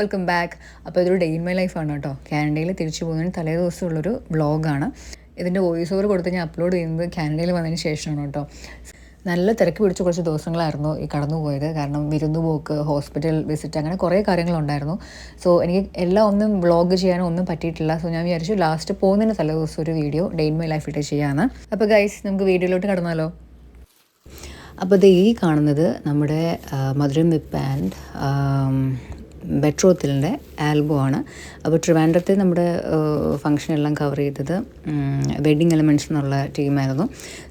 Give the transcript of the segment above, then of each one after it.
Welcome back അപ്പോൾ ഇതൊരു day in my ലൈഫാണ് കേട്ടോ. കാനഡയിൽ തിരിച്ചു പോകുന്നതിന് തലേ ദിവസമുള്ളൊരു വ്ളോഗാണ് ഇതിന്റെ വോയിസ് ഓവർ കൊടുത്ത് ഞാൻ അപ്ലോഡ് ചെയ്യുന്നത് കാനഡയിൽ വന്നതിന് ശേഷമാണ് കേട്ടോ. നല്ല തിരക്ക് പിടിച്ച കുറച്ച് ദിവസങ്ങളായിരുന്നു ഈ കടന്നു പോയത്. കാരണം വിരുന്നു പോക്ക് ഹോസ്പിറ്റൽ വിസിറ്റ് അങ്ങനെ കുറേ കാര്യങ്ങളുണ്ടായിരുന്നു. സോ എനിക്ക് എല്ലാം ഒന്നും വ്ളോഗ് ചെയ്യാനോ ഒന്നും പറ്റിയിട്ടില്ല. സോ ഞാൻ വിചാരിച്ചു ലാസ്റ്റ് പോകുന്നതിന് തലേ ദിവസം ഒരു video day in my life ഇട്ട് ചെയ്യാമെന്ന് അപ്പോൾ ഗൈസ് നമുക്ക് വീഡിയോയിലോട്ട് കടന്നാലോ? അപ്പോൾ ഇത് ഈ കാണുന്നത് നമ്മുടെ മധുരം വിപ്പ് ആൻഡ് ബെട്രോത്തിലിന്റെ ആണ്. അപ്പോൾ ട്രിവാൻഡ്രത്തെ നമ്മുടെ ഫംഗ്ഷനെല്ലാം കവർ ചെയ്തത് വെഡ്ഡിങ് എലമെന്റ്സ് എന്നുള്ള ടീമായിരുന്നു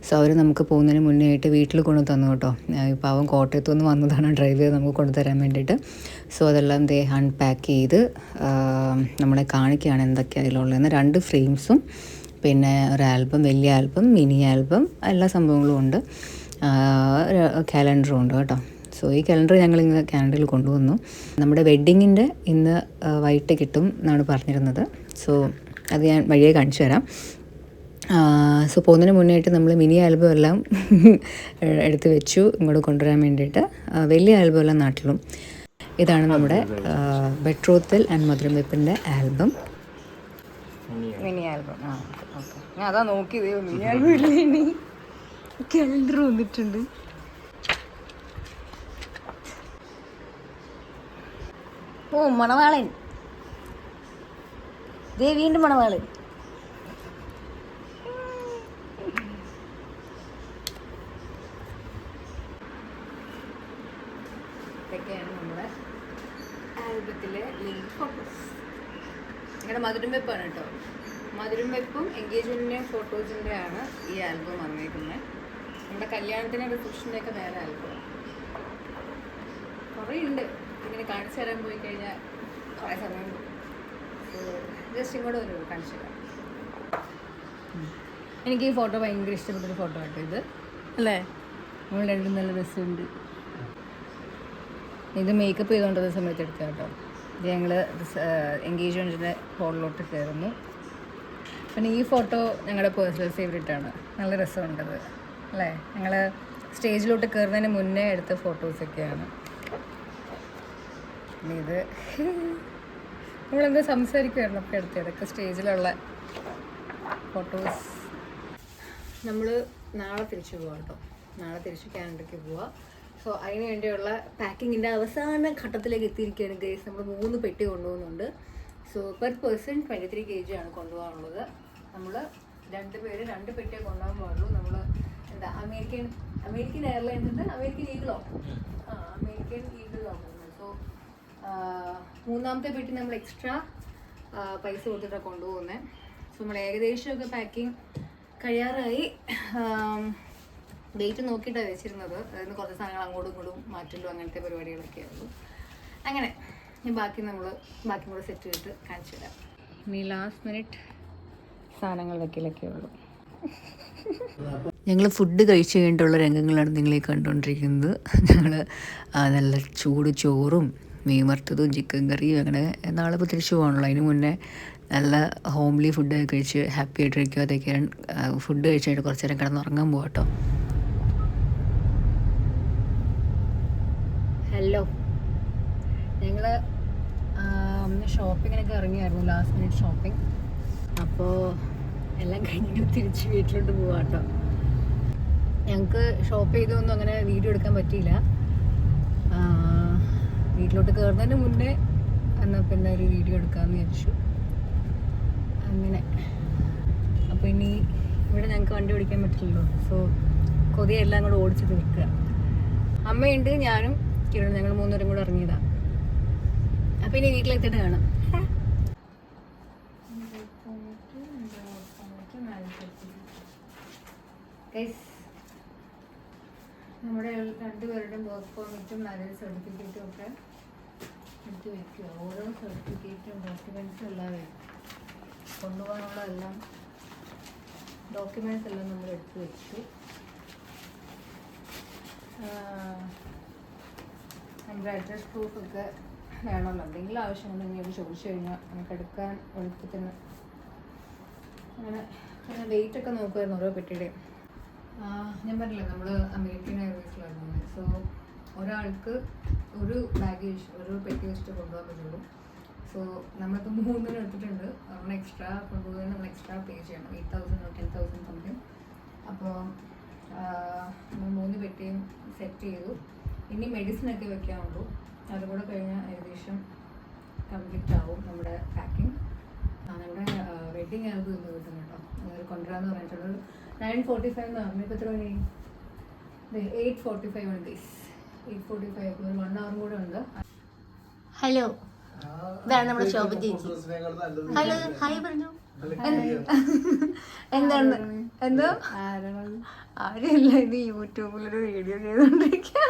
സോ അവർ നമുക്ക് പോകുന്നതിന് മുന്നേ ആയിട്ട് വീട്ടിൽ കൊണ്ടു തന്നു കേട്ടോ. ഇപ്പോൾ അവൻ കോട്ടയത്തു നിന്ന് വന്നതാണ് ഡ്രൈവ് ചെയ്ത് നമുക്ക് കൊണ്ടുതരാൻ വേണ്ടിയിട്ട്. സോ അതെല്ലാം ദേ അൺപാക്ക് ചെയ്ത് നമ്മളെ കാണിക്കുകയാണ് എന്തൊക്കെയാണ് അതിലുള്ളതെന്ന്. രണ്ട് ഫ്രെയിംസും പിന്നെ ഒരു ആൽബം വലിയ ആൽബം മിനി ആൽബം എല്ലാ സംഭവങ്ങളും ഉണ്ട്. കാലണ്ടറും ഉണ്ട് കേട്ടോ. സോ ഈ കലണ്ടർ ഞങ്ങൾ ഇന്ന് കാനഡയിൽ കൊണ്ടുവന്നു. നമ്മുടെ വെഡ്ഡിങ്ങിന്റെ ഇന്ന് വൈകിട്ട് കിട്ടും എന്നാണ് പറഞ്ഞിരുന്നത്. സോ അത് ഞാൻ വഴിയെ കാണിച്ചു തരാം. സോ പോകുന്നതിന് മുന്നേയായിട്ട് നമ്മൾ മിനി ആൽബം എല്ലാം എടുത്ത് വെച്ചു ഇങ്ങോട്ട് കൊണ്ടുവരാൻ വേണ്ടിയിട്ട്. വലിയ ആൽബം എല്ലാം നാട്ടിലും. ഇതാണ് നമ്മുടെ ബെട്രോത്തൽ ആൻഡ് മധുരം വെപ്പിന്റെ ആൽബം മിനി ആൽബം ആ ഓക്കെ ഞാൻ അതാ നോക്കിയത് മിനി ആൽബം ഇല്ല ഇനി? കലണ്ടർ വന്നിട്ടുണ്ട്. ഓ മണവാളൻ. ദേ വീണ്ടും മണവാളൻ. ഇതൊക്കെയാണ് നമ്മുടെ ആൽബത്തിലെ മധുരം വെപ്പാണ് കേട്ടോ. മധുരം വെപ്പും എൻഗേജ്മെന്റിന്റെയും ഫോട്ടോസിന്റെ ആണ് ഈ ആൽബം വന്നിരിക്കുന്നത് നമ്മുടെ കല്യാണത്തിന് റിസപ്ഷന്റെ ഒക്കെ വേറെ ആൽബം കുറേ ഉണ്ട് ഇങ്ങനെ കാണിച്ചു തരാൻ പോയി കഴിഞ്ഞാൽ കുറേ സമയം ജസ്റ്റ് ഇങ്ങോട്ട് വരുമോ കാണിച്ചു തരാം. എനിക്ക് ഈ ഫോട്ടോ ഭയങ്കര ഇഷ്ടപ്പെട്ടൊരു ഫോട്ടോ ആട്ടോ ഇത്. അല്ലേ? നമ്മൾ രണ്ടും നല്ല രസമുണ്ട്. ഇത് മേക്കപ്പ് ചെയ്തുകൊണ്ടിരുന്ന സമയത്ത് എടുത്ത കേട്ടോ. ഇത് ഞങ്ങൾ എൻഗേജ്മെന്റിന്റെ ഹോളിലോട്ട് കയറുന്നു. പിന്നെ ഈ ഫോട്ടോ ഞങ്ങളുടെ പേഴ്സണൽ ഫേവറേറ്റ് ആണ്. നല്ല രസമുണ്ടത്. അല്ലേ? ഞങ്ങൾ സ്റ്റേജിലോട്ട് കയറുന്നതിന് മുന്നേ എടുത്ത ഫോട്ടോസൊക്കെയാണ് ഇത്. നമ്മളെന്താ സംസാരിക്കുമായിരുന്നു ഒക്കെ എടുത്ത്. ഇതൊക്കെ സ്റ്റേജിലുള്ള ഫോട്ടോസ് നമ്മൾ നാളെ തിരിച്ചു പോകാം കേട്ടോ. നാളെ തിരിച്ചു കാനഡയ്ക്ക് പോവാം. സോ അതിന് വേണ്ടിയുള്ള പാക്കിങ്ങിന്റെ അവസാന ഘട്ടത്തിലേക്ക് എത്തിയിരിക്കുകയാണ് ഗേസ്. നമ്മൾ മൂന്ന് പെട്ടി കൊണ്ടുപോകുന്നുണ്ട്. So per person twenty three K G ആണ് കൊണ്ടുപോകാനുള്ളത്. നമ്മൾ രണ്ട് പേര് രണ്ട് പെട്ടിയെ കൊണ്ടുപോകാൻ പാടുള്ളൂ. നമ്മൾ എന്താ അമേരിക്കൻ അമേരിക്കൻ എയർലൈൻസിന്റെ അമേരിക്കൻ ഈഗിളോ ആ അമേരിക്കൻ ഈഗിളോ മൂന്നാമത്തെ പെട്ടി നമ്മൾ എക്സ്ട്രാ പൈസ കൊടുത്തിട്ടാണ് കൊണ്ടുപോകുന്നത് സോ നമ്മൾ ഏകദേശമൊക്കെ പാക്കിംഗ് കഴിയാറായി. ഡേറ്റ് നോക്കിയിട്ടാണ് വെച്ചിരുന്നത്. അതായത് കുറച്ച് സാധനങ്ങൾ അങ്ങോട്ടും ഇങ്ങോട്ടും മാറ്റലും അങ്ങനത്തെ പരിപാടികളൊക്കെ ആയിരുന്നു. അങ്ങനെ ഇനി ബാക്കി നമ്മൾ ബാക്കി കൂടെ സെറ്റ് ചെയ്തിട്ട് കാണിച്ചു തരാം. ഇനി ലാസ്റ്റ് മിനിറ്റ് സാധനങ്ങൾ വെക്കലൊക്കെ ഉള്ളൂ. ഞങ്ങൾ ഫുഡ് കഴിച്ചു കഴിഞ്ഞിട്ടുള്ള രംഗങ്ങളാണ് നിങ്ങളീ കണ്ടുകൊണ്ടിരിക്കുന്നത്. ഞങ്ങൾ നല്ല ചൂട് ചോറും മീൻ വറുത്തതും ചിക്കൻ കറിയും അങ്ങനെ നാളെ ഇപ്പോൾ തിരിച്ചു പോകണമല്ലോ അതിന് മുന്നേ നല്ല ഹോംലി ഫുഡൊക്കെ കഴിച്ച് ഹാപ്പി ആയിട്ടിരിക്കുക. അതൊക്കെ ഫുഡ് കഴിച്ചിട്ട് കുറച്ച് നേരം കിടന്ന് ഉറങ്ങാൻ കേട്ടോ. ഹലോ ഞങ്ങൾ ഷോപ്പിങ്ങിനൊക്കെ ഇറങ്ങിയായിരുന്നു. ലാസ്റ്റ് മിനിറ്റ് ഷോപ്പിംഗ് അപ്പോൾ എല്ലാം കഴിഞ്ഞിട്ട് തിരിച്ച് വീട്ടിലോട്ട് പോവാട്ടോ ഞങ്ങൾക്ക് ഷോപ്പ് ചെയ്തൊന്നും അങ്ങനെ വീഡിയോ എടുക്കാൻ പറ്റിയില്ല. വീട്ടിലോട്ട് കയറുന്നതിന് മുന്നേ എന്നാൽ പിന്നെ ഒരു വീഡിയോ എടുക്കാമെന്ന് വിചാരിച്ചു. അങ്ങനെ. അപ്പോൾ ഇനി ഇവിടെ ഞങ്ങൾക്ക് വണ്ടി ഓടിക്കാൻ പറ്റില്ലല്ലോ. സോ കൊതിയെല്ലാം കൂടെ ഓടിച്ച് തീർക്കുക. അമ്മയുണ്ട് ഞാനും കിरण ഞങ്ങൾ മൂന്നുപേരും കൂടെ ഇറങ്ങിയതാണ് അപ്പോൾ ഇനി വീട്ടിലെത്തിയിട്ട് കാണാം. നമ്മുടെ രണ്ടുപേരുടെയും വർക്ക് പെർമിറ്റും മാരേജ് സർട്ടിഫിക്കറ്റും ഒക്കെ എടുത്ത് വെക്കുക. ഓരോ സർട്ടിഫിക്കറ്റും ഡോക്യുമെന്റ്സും എല്ലാം വരും കൊണ്ടുപോകാനുള്ള എല്ലാം ഡോക്യുമെന്റ്സ് എല്ലാം നമ്മൾ എടുത്ത് വെച്ചു. നമ്മുടെ അഡ്രസ് പ്രൂഫൊക്കെ എന്തെങ്കിലും ആവശ്യമുണ്ടെങ്കിൽ ചോദിച്ചു കഴിഞ്ഞാൽ നമുക്ക് എടുക്കാൻ എളുപ്പത്തിന് അങ്ങനെ പിന്നെ വെയിറ്റ് ഒക്കെ നോക്കുമായിരുന്നു ഓരോ പെട്ടിയുടെയും. ഞാൻ പറഞ്ഞില്ല നമ്മൾ അമേരിക്കൻ എയർവേസിലായിരുന്നു സോ ഒരാൾക്ക് ഒരു ബാഗേജ് ഒരു പെട്ടി വെച്ചിട്ട് കൊണ്ടുപോകാൻ പറ്റുള്ളൂ. സോ നമ്മളിപ്പോൾ മൂന്നിന് എടുത്തിട്ടുണ്ട്. നമ്മൾ എക്സ്ട്രാ കൊണ്ടുപോകുന്നതിന് നമ്മൾ എക്സ്ട്രാ പേ ചെയ്യണം. Eight thousand ten thousand something അപ്പോൾ നമ്മൾ മൂന്ന് പെട്ടിയും സെറ്റ് ചെയ്തു. ഇനി മെഡിസിൻ മെഡിസിനൊക്കെ വെക്കാനുള്ളൂ അതുകൂടെ കഴിഞ്ഞാൽ ഏകദേശം കംപ്ലീറ്റ് ആവും നമ്മുടെ പാക്കിംഗ് നമ്മുടെ വെഡിങ് ആൽബം ഇന്ന് കിട്ടും കേട്ടോ. നിങ്ങൾ കൊണ്ടുവരാന്ന് പറഞ്ഞിട്ടുള്ളത്. നയൻ ഫോർട്ടി ഫൈവ് എന്ന് പറഞ്ഞു? ഇപ്പോൾ എത്ര മണി എയ്റ്റ് ഫോർട്ടി ഫൈവ് ആണ് ഗൈസ് എയ്റ്റ് ഫോർട്ടി ഫൈവ് ഒരു വൺ അവർ കൂടെ ഉണ്ട്. ഹലോ ഇതാണ് നമ്മുടെ ശോഭ ചേച്ചി. ഹലോ ഹായ് പറഞ്ഞു. എന്താണ്? എന്തോ? ആരുമില്ല ഇത് യൂട്യൂബിലൊരു വീഡിയോ ചെയ്തോണ്ടിരിക്കുക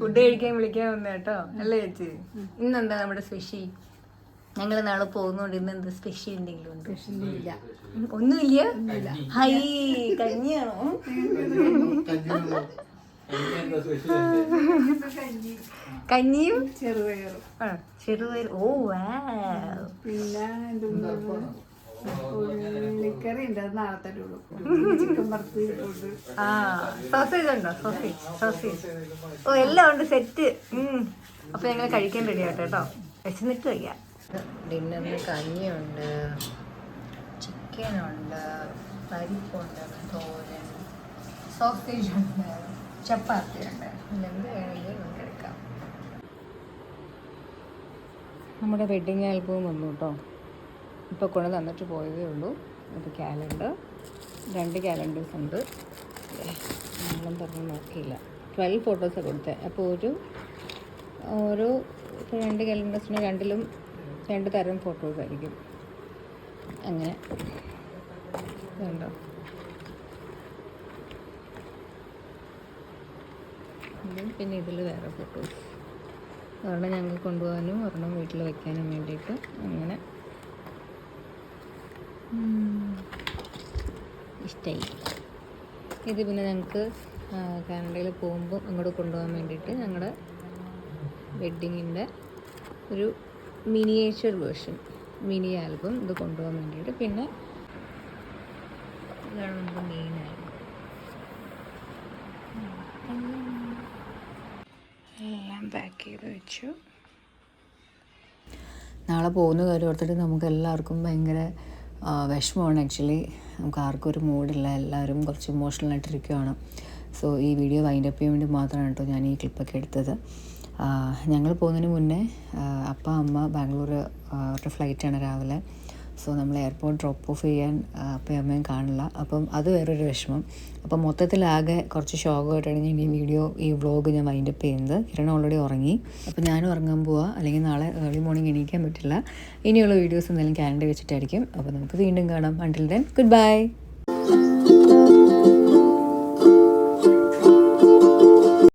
ഫുഡ് കഴിക്കാൻ വിളിക്കാൻ വന്നേട്ടോ അല്ലേ ചേച്ചി? ഇന്നെന്താ നമ്മുടെ സ്പെഷ്യൽ ഞങ്ങൾ നാളെ പോകുന്നോണ്ട് ഇന്ന് എന്ത് സ്പെഷ്യൽ എന്തെങ്കിലും ഉണ്ട്? ഇല്ല. ഒന്നുമില്ല? ഹൈ കഞ്ഞിയാണോ? കഞ്ഞിയും? ചെറുപയറും. ആ, ചെറുപയർ. ഓ വാ പിന്നെ ഉള്ളിക്കറി ഉണ്ട് അത് നാളെ തരുള്ളൂ ചിക്കൻ വറുത്ത് ആ സോസേജ് ഉണ്ടോ? സോസേജ് സോസേജ് ഓ എല്ലാം ഉണ്ട്. സെറ്റ് അപ്പൊ ഞങ്ങൾ കഴിക്കാൻ റെഡി ആട്ടോ കേട്ടോ. വിശന്നിട്ട് വയ്യ. ഡിന്നറിന് കഞ്ഞിയുണ്ട് ചിക്കനുണ്ട് പരിപ്പുണ്ട് തോരൻ സോസേജ് ഉണ്ട് ചപ്പാത്തി ഉണ്ട്. എന്ത് വേണമെങ്കിലും നമുക്ക് എടുക്കാം. നമ്മുടെ വെഡിങ് ആൽബവും വന്നു കേട്ടോ. ഇപ്പോൾ കൊണ്ട് തന്നിട്ട് പോയതേ ഉള്ളൂ. അത് ക്യാലണ്ടർ രണ്ട് ക്യാലണ്ടേഴ്സ് ഉണ്ട്. നമ്മളും പറഞ്ഞു നോക്കിയില്ല. ട്വൽവ് ഫോട്ടോസാണ് കൊടുത്തത് അപ്പോൾ ഒരു ഓരോ രണ്ട് ക്യാലണ്ടേഴ്സിന് രണ്ടിലും രണ്ട് തരം ഫോട്ടോസ് ആയിരിക്കും. അങ്ങനെ. കണ്ടോ പിന്നെ ഇതിൽ വേറെ ഫോട്ടോസ് ഒരെണ്ണം ഞങ്ങൾ കൊണ്ടുപോകാനും ഒരെണ്ണം വീട്ടിൽ വെക്കാനും വേണ്ടിയിട്ട് അങ്ങനെ. ഇഷ്ടമായി ഇത് പിന്നെ ഞങ്ങൾക്ക് കാനഡയിൽ പോകുമ്പോൾ അങ്ങോട്ട് കൊണ്ടുപോകാൻ വേണ്ടിയിട്ട് ഞങ്ങളുടെ വെഡ്ഡിങ്ങിന്റെ ഒരു മിനിയേച്ചർ വേർഷൻ മിനി ആൽബം ഇത് കൊണ്ടുപോകാൻ വേണ്ടിയിട്ട്. പിന്നെ ഇതാണ് നമുക്ക് മെയിൻ ആൽബം. എല്ലാം പാക്ക് ചെയ്ത് വെച്ചു. നാളെ പോകുന്ന കാര്യം ഓർത്തിട്ട് നമുക്ക് എല്ലാവർക്കും ഭയങ്കര വിഷമമാണ് ആക്ച്വലി നമുക്ക് ആർക്കും ഒരു മൂഡില്ല എല്ലാവരും കുറച്ച് ഇമോഷണൽ ആയിട്ടിരിക്കുവാണ്. സോ ഈ വീഡിയോ വൈൻഡപ്പ് ചെയ്യാൻ വേണ്ടി മാത്രമാണ് കേട്ടോ ഞാൻ ഈ ക്ലിപ്പൊക്കെ എടുത്തത്. ഞങ്ങൾ പോകുന്നതിന് മുന്നേ അപ്പ അമ്മ ബാംഗ്ലൂർ അവരുടെ ഫ്ലൈറ്റാണ് രാവിലെ. സോ നമ്മൾ എയർപോർട്ട് ഡ്രോപ്പ് ഓഫ് ചെയ്യാൻ അപ്പം അമ്മയും കാണില്ല. അപ്പം അത് വേറൊരു വിഷമം. അപ്പം മൊത്തത്തിലാകെ കുറച്ച് ഷോക്കായിട്ടാണ് ഞാൻ ഈ വീഡിയോ ഈ വ്ളോഗ് ഞാൻ വൈൻഡപ്പ് ചെയ്യുന്നത്. കിരൺ ഓൾറെഡി ഉറങ്ങി. അപ്പം ഞാനും ഉറങ്ങാൻ പോവാ. അല്ലെങ്കിൽ നാളെ ഏർലി മോർണിംഗ് എണീക്കാൻ പറ്റില്ല. ഇനിയുള്ള വീഡിയോസ് എന്തെങ്കിലും ക്യാലണ്ടർ വെച്ചിട്ടായിരിക്കും. അപ്പോൾ നമുക്ക് വീണ്ടും കാണാം. Until then good bye